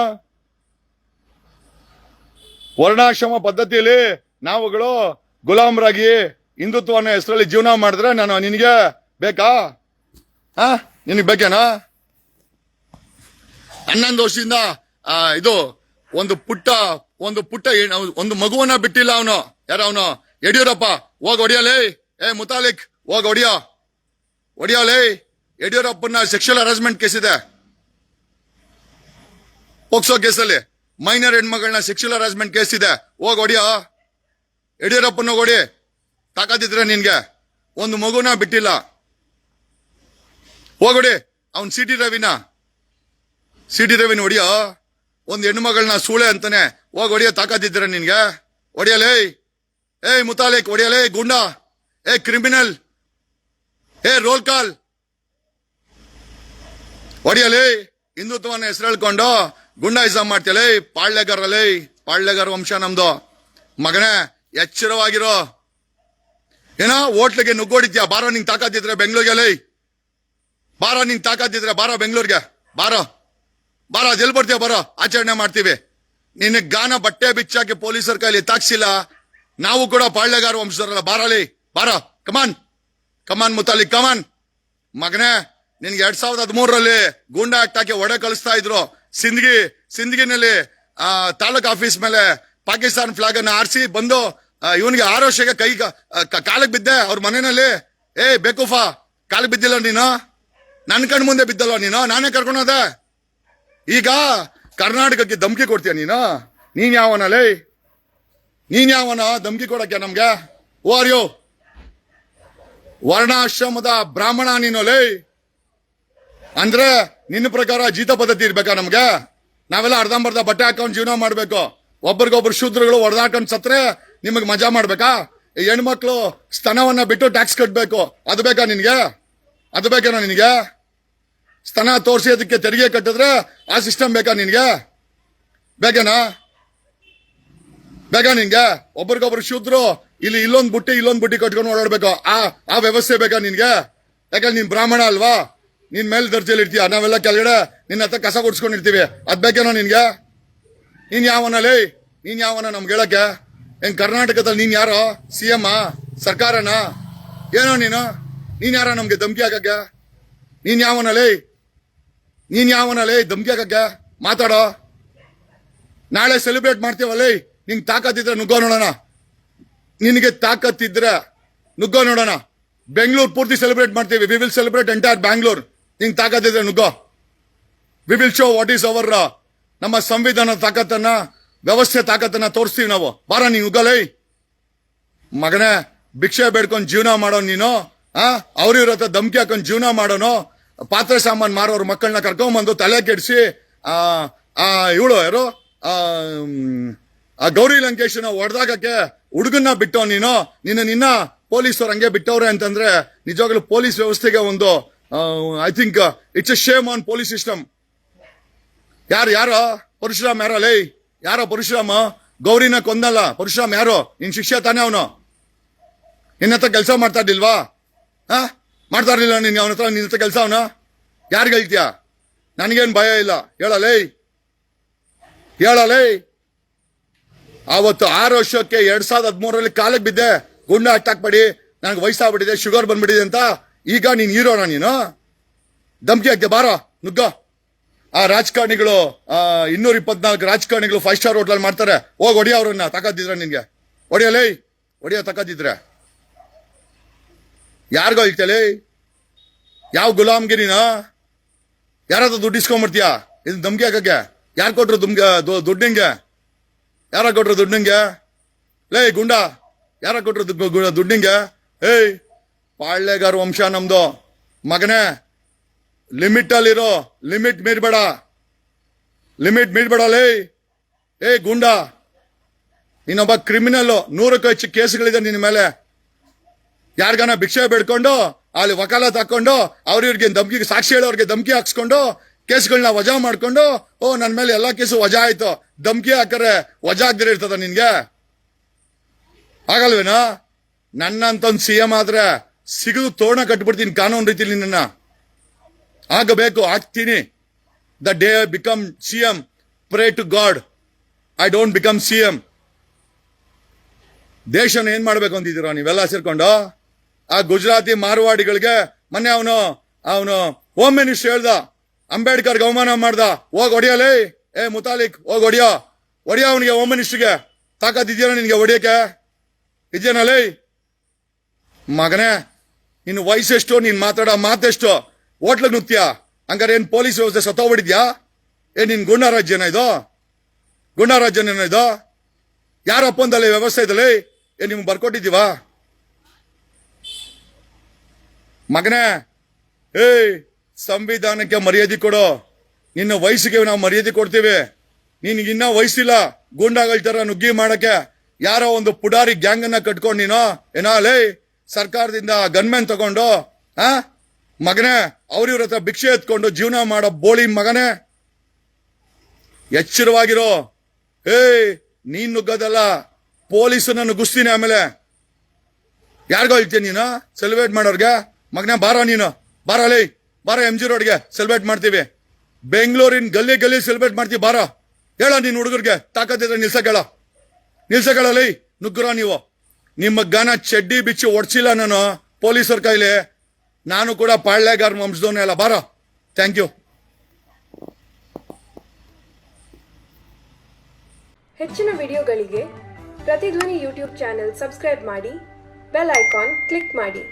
ವರ್ಣಾಶ್ರಮ ಪದ್ಧತಿಯಲ್ಲಿ ನಾವುಗಳು ಗುಲಾಮರಾಗಿ ಹಿಂದುತ್ವನ ಹೆಸರಲ್ಲಿ ಜೀವನ ಮಾಡಿದ್ರೆ ನಾನು ನಿನಗೆ ಬೇಕಾ? ಹಾ ನಿನಗೆ ಬೇಕೇನಾ? ಹನ್ನೊಂದು ವರ್ಷದಿಂದ ಇದು, ಒಂದು ಪುಟ್ಟ ಒಂದು ಪುಟ್ಟ ಒಂದು ಮಗುವನ್ನ ಬಿಟ್ಟಿಲ್ಲ ಅವನು. ಯಾರ ಅವನು? ಯಡಿಯೂರಪ್ಪ. ಹೋಗ್ ಹೊಡಿಯಲೇ. ಏ, ಮುತಾಲಿಕ್, ಹೋಗ್ ಹೊಡಿಯೋ. ಹೊಡಿಯೋಲೇ. ಯಡಿಯೂರಪ್ಪನ ಸೆಕ್ಷುವಲ್ ಹರಾಸ್ಮೆಂಟ್ ಕೇಸ್ ಇದೆ. ಪೋಕ್ಸೋ ಕೇಸಲ್ಲಿ. ಮೈನರ್ ಹೆಣ್ಮಗಳನ್ನ ಸೆಕ್ಷುವಲ್ ಹರಾಸ್ಮೆಂಟ್ ಕೇಸ್ ಇದೆ. ಹೋಗಿ ಹೊಡಿಯೋ. ಯಡಿಯೂರಪ್ಪನ ಹೊಡಿ. ತಾಕತ್ತಿದ್ರೆ ನಿನ್ಗೆ. ಒಂದು ಮಗುನ ಬಿಟ್ಟಿಲ್ಲ. ಹೋಗೊಡಿ ಅವನ್ ಸಿ ಟಿ ರವಿನ. ಸಿ ಟಿ ರವಿನ ಹೊಡಿಯೋ. ಒಂದ್ ಹೆಣ್ಮಗಳನ್ನ ಸೂಳೆ ಅಂತಾನೆ. ಹೋಗಿ ಹೊಡಿಯೋ, ತಾಕತ್ತಿದ್ರೆ ನಿನ್ಗೆ. ಹೊಡಿಯಲೇ. ಏಯ್ ಮುತಾಲಿಕ್, ಹೊಡಿಯಲೇ, ಗುಂಡಾ. ಏ ಕ್ರಿಮಿನಲ್. ಏ ರೋಲ್ ಕಾಲ್. ಹೊಡಿಯಲಿ. ಹಿಂದುತ್ವನ ಹೆಸರು ಹೇಳ್ಕೊಂಡು ಗುಂಡಾಯಿಸ ಮಾಡ್ತೀಯಲೇ ಪಾಳ್ಯಗಾರಲೇ ಪಾಳ್ಯಗಾರ ವಂಶ ನಮ್ದು. ಮಗನೇ, ಎಚ್ಚರವಾಗಿರೋ. ಏನೋ, ಹೋಟ್ಲಿಗೆ ನುಗ್ಗೋಡಿದ್ಯಾ? ಬಾರೋ, ನಿಂಗೆ ತಾಕತ್ತಿದ್ರೆ ಬೆಂಗಳೂರಿಗೆ ಲೈ ಬಾರೋ, ನಿಂಗೆ ತಾಕತ್ತಿದ್ರೆ ಬಾರೋ ಬೆಂಗಳೂರಿಗೆ. ಬಾರೋ. ಬಾರೋ ಎಲ್ಲಿ ಬರ್ತೀಯ ಬಾರೋ, ಆಚರಣೆ ಮಾಡ್ತೀವಿ. ನಿನ್ನ ಗಾನ ಬಟ್ಟೆ ಬಿಚ್ಚಾಕಿ ಪೊಲೀಸರ ಕೈಲಿ ತಾಕ್ಸಿಲ್ಲ. ನಾವು ಕೂಡ ಪಾಳ್ಯಗಾರ ವಂಶದವರಲ್ಲ ಬಾರಲಿ ಬಾರೋ ಕಮಾನ್ ಕಮಾನ್ ಮುತಾಲಿ ಕಮಾನ್ ಮಗನೇ, ನಿನ್ಗೆ ಎರಡ್ ಸಾವಿರದ ಹದಿಮೂರರಲ್ಲಿ ಗೂಂಡಾ ಅಟ್ಟಾಕಿ ಒಡೆ ಕಳಿಸ್ತಾ ಇದ್ರು. ಸಿಂದಗಿ, ಸಿಂದಗಿನಲ್ಲಿ ತಾಲೂಕ್ ಆಫೀಸ್ ಮೇಲೆ ಪಾಕಿಸ್ತಾನ್ ಫ್ಲಾಗ್ ಅನ್ನು ಆರಿಸಿ ಬಂದು ಇವನಿಗೆ ಆರೋಷಗೆ ಕೈ ಕಾಲಕ್ಕೆ ಬಿದ್ದೆ ಅವ್ರ ಮನೆಯಲ್ಲಿ. ಏ, ಬೇಕೂಫಾ, ಕಾಲಿಗೆ ಬಿದ್ದಿಲ್ಲ ನೀನು? ನನ್ನ ಕಣ್ ಮುಂದೆ ಬಿದ್ದಲ್ಲ ನೀನು? ನಾನೇ ಕರ್ಕೊಂಡೋದೆ? ಈಗ ಕರ್ನಾಟಕಕ್ಕೆ ಧಮಕಿ ಕೊಡ್ತೀಯ ನೀನು? ನೀನ್ ಯಾವನಲೇ? ನೀನ್ ಯಾವನ ಧಮ್ಕಿ ಕೊಡಕ್ಕೆ ನಮ್ಗೆ? ಓರ್ಯೋ ವರ್ಣಾಶ್ರಮದ ಬ್ರಾಹ್ಮಣ ನೀನು ಲೇ ಅಂದ್ರೆ ನಿನ್ನ ಪ್ರಕಾರ ಜೀತ ಪದ್ಧತಿ ಇರ್ಬೇಕಾ ನಮ್ಗೆ? ನಾವೆಲ್ಲ ಅರ್ಧಂಬರ್ಧ ಬಟ್ಟೆ ಹಾಕೊಂಡು ಜೀವನ ಮಾಡ್ಬೇಕು. ಒಬ್ರಿಗೊಬ್ರು ಶೂದ್ರಗಳು ಹೊಡೆದಾಕೊಂಡು ಸತ್ರೆ ನಿಮಗೆ ಮಜಾ ಮಾಡ್ಬೇಕಾ? ಹೆಣ್ಮಕ್ಳು ಸ್ತನವನ್ನ ಬಿಟ್ಟು ಟ್ಯಾಕ್ಸ್ ಕಟ್ಬೇಕು. ಅದು ಬೇಕಾ ನಿನ್ಗೆ? ಅದು ಬೇಕೇನೋ ನಿನಗೆ? ಸ್ತನ ತೋರಿಸಿ ಅದಕ್ಕೆ ತೆರಿಗೆ ಕಟ್ಟಿದ್ರೆ ಆ ಸಿಸ್ಟಮ್ ಬೇಕಾ ನಿನ್ಗೆ? ಬೇಕೇನಾ? ಬೇಕಾ ನಿನ್ಗೆ? ಒಬ್ರಿಗೊಬ್ರು ಶೂದ್ರು ಇಲ್ಲಿ ಇಲ್ಲೊಂದು ಬುಟ್ಟಿ ಇಲ್ಲೊಂದು ಬುಟ್ಟಿ ಕಟ್ಕೊಂಡು ಓಡಾಡ್ಬೇಕು. ಆ ಆ ವ್ಯವಸ್ಥೆ ಬೇಕಾ ನಿನ್ಗೆ? ಯಾಕಂದ್ರೆ ನೀನ್ ಬ್ರಾಹ್ಮಣ ಅಲ್ವಾ? ನೀನ್ ಮೇಲೆ ದರ್ಜೆಲಿ ಇರ್ತೀಯ ನಾವೆಲ್ಲ ಕೆಳಗಡೆ ನಿನ್ನ ಹತ್ರ ಕಸ ಗುಡ್ಸ್ಕೊಂಡಿರ್ತೀವಿ. ಅದ್ ಬೇಕೇನೋ ನಿನ್ಗೆ? ನೀನ್ ಯಾವನಲ್ಲಿ ನೀನ್ ಯಾವನ ನಮ್ಗೆ ಹೇಳಕ್ಕೆ? ಹೆಂಗ್ ಕರ್ನಾಟಕದಲ್ಲಿ ನೀನ್ ಯಾರೋ? ಸಿ ಎಂ ಸರ್ಕಾರನ? ಏನೋ ನೀನು? ನೀನ್ ಯಾರ ನಮ್ಗೆ ಧಮ್ಕಿ ಹಾಕಕ್ಕೆ? ನೀನ್ ಯಾವನಲ್ಲಿ ನೀನ್ ಲೈ ಧಮ್ಕಿ ಹಾಕಕ್ಕೆ? ಮಾತಾಡೋ? ನಾಳೆ ಸೆಲೆಬ್ರೇಟ್ ಮಾಡ್ತೀವಲ್ಲೇ ನಿಂಗೆ ತಾಕತ್ತಿದ್ರೆ ನುಗ್ಗೋ ನೋಡೋಣ. ನಿನಗೆ ತಾಕತ್ತಿದ್ರೆ ನುಗ್ಗೋ ನೋಡೋಣ. ಬೆಂಗಳೂರು ಪೂರ್ತಿ ಸೆಲೆಬ್ರೇಟ್ ಮಾಡ್ತೀವಿ. We will celebrate entire Bangalore ನಿಂಗೆ ತಾಕತ್ತಿದ್ರೆ ನುಗ್ಗೋ. We will show what is our ನಮ್ಮ ಸಂವಿಧಾನ ತಾಕತ್ತನ್ನ, ವ್ಯವಸ್ಥೆ ತಾಕತ್ತನ್ನ ತೋರಿಸ್ತೀವಿ ನಾವು. ಬಾರ ನೀನು ನುಗ್ಗಲೈ. ಮಗನೇ, ಭಿಕ್ಷೆ ಬೇಡ್ಕೊಂಡು ಜೀವನ ಮಾಡೋ ನೀನು, ಆ ಅವ್ರಿವ್ರ ಹತ್ರ ಧಮ್ಕಿ ಹಾಕೊಂಡು ಜೀವನ ಮಾಡೋನು, ಪಾತ್ರೆ ಸಾಮಾನು ಮಾರೋರ್ ಮಕ್ಕಳನ್ನ ಕರ್ಕೊಂಬಂದು ತಲೆ ಕೆಡಿಸಿ, ಆ ಇವಳು ಯಾರು? ಆ ಆ ಗೌರಿ ಲಂಕೇಶನ ಹೊಡೆದಾಗಕ್ಕೆ ಹುಡುಗನ್ನ ಬಿಟ್ಟೋ ನೀನು, ನಿನ್ನ ನಿನ್ನ ಪೊಲೀಸರು ಹಂಗೆ ಬಿಟ್ಟವ್ರೆ ಅಂತಂದ್ರೆ ನಿಜವಾಗ್ಲೂ ಪೊಲೀಸ್ ವ್ಯವಸ್ಥೆಗೆ ಒಂದು I think it's a shame on police system ಯಾರು, ಯಾರ? ಪರಶುರಾಮ್ ಯಾರ ಲೈ ಯಾರ ಪರಶುರಾಮ? ಗೌರಿನ ಕೊಂದಲ್ಲ. ಪರಶುರಾಮ್ ಯಾರು? ನಿನ್ ಶಿಕ್ಷೆ ತಾನೇ ಅವನು. ನಿನ್ನ ಹತ್ರ ಕೆಲಸ ಮಾಡ್ತಾ ಇರ್ಲಿಲ್ವಾ ಹಾ? ಮಾಡ್ತಾ ಇರ್ಲಿಲ್ಲ ನೀನು, ಅವನ ಹತ್ರ ನಿನ್ನ ಹತ್ರ ಕೆಲಸ ಅವನ? ಯಾರು ಹೇಳ್ತೀಯ? ನನಗೇನು ಭಯ ಇಲ್ಲ. ಹೇಳಲೇ ಹೇಳಲೇ ಆವತ್ತು ಆರು ವರ್ಷಕ್ಕೆ ಎರಡ್ ಸಾವಿರದ ಹದಿಮೂರರಲ್ಲಿ ಕಾಲಕ್ಕೆ ಬಿದ್ದೆ, ಗುಂಡ ಅಟ್ಟಾಕ್ಬೇಡಿ ನನಗೆ ವಯಸ್ಸಾಗ್ಬಿಟ್ಟಿದೆ, ಶುಗರ್ ಬಂದ್ಬಿಟ್ಟಿದೆ ಅಂತ ಈಗ ನೀನ್ ಹೀರೋಣ ನೀನು? ಧಮ್ಕಿ ಹಾಕ್ದೆ ಬಾರ, ನುಗ್ಗ. ಆ ರಾಜಕಾರಣಿಗಳು ಇನ್ನೂರ ಇಪ್ಪತ್ನಾಲ್ಕು ರಾಜಕಾರಣಿಗಳು ಫೈವ್ ಸ್ಟಾರ್ ಹೋಟ್ಲಲ್ಲಿ ಮಾಡ್ತಾರೆ. ಹೋಗಿ ಹೊಡಿಯ ಅವ್ರನ್ನ ತಕದಿದ್ರ ನಿನ್ಗೆ. ಹೊಡಿಯಲೇ ಹೊಡಿಯೋ ತಕದಿದ್ರೆ ಯಾರಿಗೋ ಹೇಳ್ತಲೇ ಯಾವ ಗುಲಾಮ್ಗಿರಿನ ಯಾರಾದ್ರೂ ದುಡ್ಡು ಇಸ್ಕೊಂಡ್ಬಿಡ್ತೀಯಾ ಇದು ಧಮ್ಕಿ ಹಾಕಕ್ಕೆ. ಯಾರು ಕೊಟ್ರು ದುಮ್ಗೆ ದುಡ್ಡಿಂಗೆ ಯಾರ ಕೊಟ್ರು ದುಡ್ಡಿಂಗೆ ಲೇ ಗುಂಡ ಯಾರ ಕೊಟ್ರು ದುಡ್ಡು ಹಿಂಗೆ ಏಯ್ ಪಾಳ್ಯಗಾರ ವಂಶ ನಮ್ದು. ಮಗನೇ, ಲಿಮಿಟ್ ಅಲ್ಲಿರೋ ಲಿಮಿಟ್ ಮೀರ್ಬೇಡ. ಲಿಮಿಟ್ ಮೀರ್ಬೇಡ ಲೇ. ಏ, ಗುಂಡ. ಇನ್ನೊಬ್ಬ ಕ್ರಿಮಿನಲ್ ನೂರಕ್ಕೂ ಹೆಚ್ಚು ಕೇಸ್ಗಳಿದೆ ನಿನ್ನ ಮೇಲೆ. ಯಾರಿಗಾನ ಭಿಕ್ಷೆ ಬೇಡ್ಕೊಂಡು, ಅಲ್ಲಿ ವಕಾಲತ್ ಹಾಕೊಂಡು ಅವ್ರಿವ್ರಿಗೆ ಧಮ್ಕಿ, ಸಾಕ್ಷಿ ಹೇಳೋರಿಗೆ ಧಮ್ಕಿ ಹಾಕ್ಸ್ಕೊಂಡು ಕೇಸ್ಗಳನ್ನ ವಜಾ ಮಾಡ್ಕೊಂಡು, ಓ ನನ್ನ ಮೇಲೆ ಎಲ್ಲಾ ಕೇಸು ವಜಾ ಆಯ್ತು. ಧಮ್ಕಿ ಹಾಕರೆ ವಜಾ ಆಗದಿರ ಇರ್ತದ ನಿನ್ಗೆ? ಆಗಲ್ವೇನಾ? ನನ್ನಂತೊಂದು ಸಿ ಎಂ ಆದ್ರೆ ಸಿಗದು ತೋರಣ ಕಟ್ಬಿಡ್ತೀನಿ ಕಾನೂನು ರೀತಿಯಲ್ಲಿ ನಿನ್ನ ಆಗಬೇಕು, ಆಗ್ತೀನಿ. The day become C M pray to God I don't become C M ದೇಶನ ಏನ್ ಮಾಡ್ಬೇಕು ಅಂತಿದ್ದೀರಾ ನೀವೆಲ್ಲ ಸೇರ್ಕೊಂಡು? ಆ ಗುಜರಾತಿ ಮಾರ್ವಾಡಿಗಳಿಗೆ, ಮೊನ್ನೆ ಅವನು ಅವನು ಹೋಮ್ ಮಿನಿಸ್ಟರ್ ಹೇಳ್ದ, ಅಂಬೇಡ್ಕರ್ಗೆ ಅವಮಾನ ಮಾಡ್ದ, ಹೋಗ್ ಹೊಡಿಯಲೇ. ಏ ಮುತಾಲಿಕ್, ಹೋಗ್ ಹೊಡಿಯೋ. ಹೊಡಿಯೋ ಅವನಿಗೆ ಹೋಮ್ ಮಿನಿಸ್ಟರ್ಗೆ ತಾಕತ್ ಇದೆಯಾ ನಿನಗೆ ಹೊಡಿಯಕ್ಕೆ? ಇದೆಯನಲೇ? ಮಗನೇ ನಿನ್ನ ವಯಸ್ಸೆಷ್ಟು, ನೀನ್ ಮಾತಾಡೋ ಮಾತೆಷ್ಟೋ, ಹೋಟ್ಲಗ್ ನುತ್ಯ ಹಂಗಾರೆ ಏನ್ ಪೊಲೀಸ್ ವ್ಯವಸ್ಥೆ ಸತ್ತೋಗ್ಬಿಟ್ಟಿದ್ಯಾ? ಏ, ನಿನ್ ಗುಂಡ ರಾಜ್ಯನ ಇದು? ಗುಂಡ ಇದು? ಯಾರ ಒಪ್ಪಂದಲ್ಲಿ ವ್ಯವಸ್ಥೆ ಇದಲ್ಲಿ ಏ, ನಿಮ್ಗೆ ಬರ್ಕೊಟ್ಟಿದ್ದೀವಾ? ಮಗನೇ, ಏಯ್, ಸಂವಿಧಾನಕ್ಕೆ ಮರ್ಯಾದೆ ಕೊಡು. ನಿನ್ನ ವಯಸ್ಸಿಗೆ ನಾವು ಮರ್ಯಾದೆ ಕೊಡ್ತೀವಿ. ನಿನ್ಗೆ ಇನ್ನ ವಯಸ್ಸಿಲ್ಲ. ಗೂಂಡಾಗಳ ತರ ನುಗ್ಗಿ ಮಾಡಕ್ಕೆ ಯಾರೋ ಒಂದು ಪುಡಾರಿ ಗ್ಯಾಂಗ್ ಅನ್ನ ಕಟ್ಕೊಂಡು ನೀನು? ಏನೋ ಸರ್ಕಾರದಿಂದ ಗನ್ಮೆನ್ ತಗೊಂಡು, ಆ, ಮಗನೇ, ಅವ್ರಿವ್ರ ಹತ್ರ ಭಿಕ್ಷೆ ಎತ್ಕೊಂಡು ಜೀವನ ಮಾಡೋ ಬೋಳಿ ಮಗನೇ. ಎಚ್ಚರವಾಗಿರೋ, ಏಯ್, ನೀನ್ ನುಗ್ಗೋದಲ್ಲ ಪೊಲೀಸನ್ನ ಗುಸ್ತೀನಿ ಆಮೇಲೆ. ಯಾರಿಗೋ ಹೇಳ್ತೀನಿ ನೀನು? ಸೆಲೆಬ್ರೇಟ್ ಮಾಡೋರ್ಗೆ? ಮಗನೇ, ಬಾರ ನೀನು. ಬಾರ, ಲೈ, ಬಾರ ಎಂ ಜಿ ರೋಡ್ಗೆ ಸೆಲೆಬ್ರೇಟ್ ಮಾಡ್ತೀವಿ. ಬೆಂಗಳೂರಿನ ಗಲ್ಲಿ ಗಲ್ಲಿ ಸೆಲೆಬ್ರೇಟ್ ಮಾಡ್ತೀವಿ, ಬಾರ. ಹೇಳ ನೀನ್ ಹುಡುಗರಿಗೆ ತಾಕತ್ತಿದ್ರೆ ನಿಲ್ಸಕ್ ಹೇಳ. ನಿಲ್ಸಕ್ ಹೇಳ, ಲೈ, ನುಗ್ಗರ ನೀವು. ನಿಮ್ಮ ಗಾನ ಚಡ್ಡಿ ಬಿಚ್ಚಿ ಒಡ್ಸಿಲ್ಲ ನಾನು ಪೊಲೀಸರ ಕೈಲಿ. ನಾನು ಕೂಡ ಪಾಳ್ಯಗಾರ ವಂಶದವನೇ ಅಲ್ಲ. ಬಾರೋ. ಥ್ಯಾಂಕ್ ಯು ಹೆಚ್ಚಿನ ವಿಡಿಯೋಗಳಿಗೆ ಪ್ರತಿಧ್ವನಿ ಯೂಟ್ಯೂಬ್ ಚಾನೆಲ್ ಸಬ್ಸ್ಕ್ರೈಬ್ ಮಾಡಿ, ಬೆಲ್ ಐಕಾನ್ ಕ್ಲಿಕ್ ಮಾಡಿ.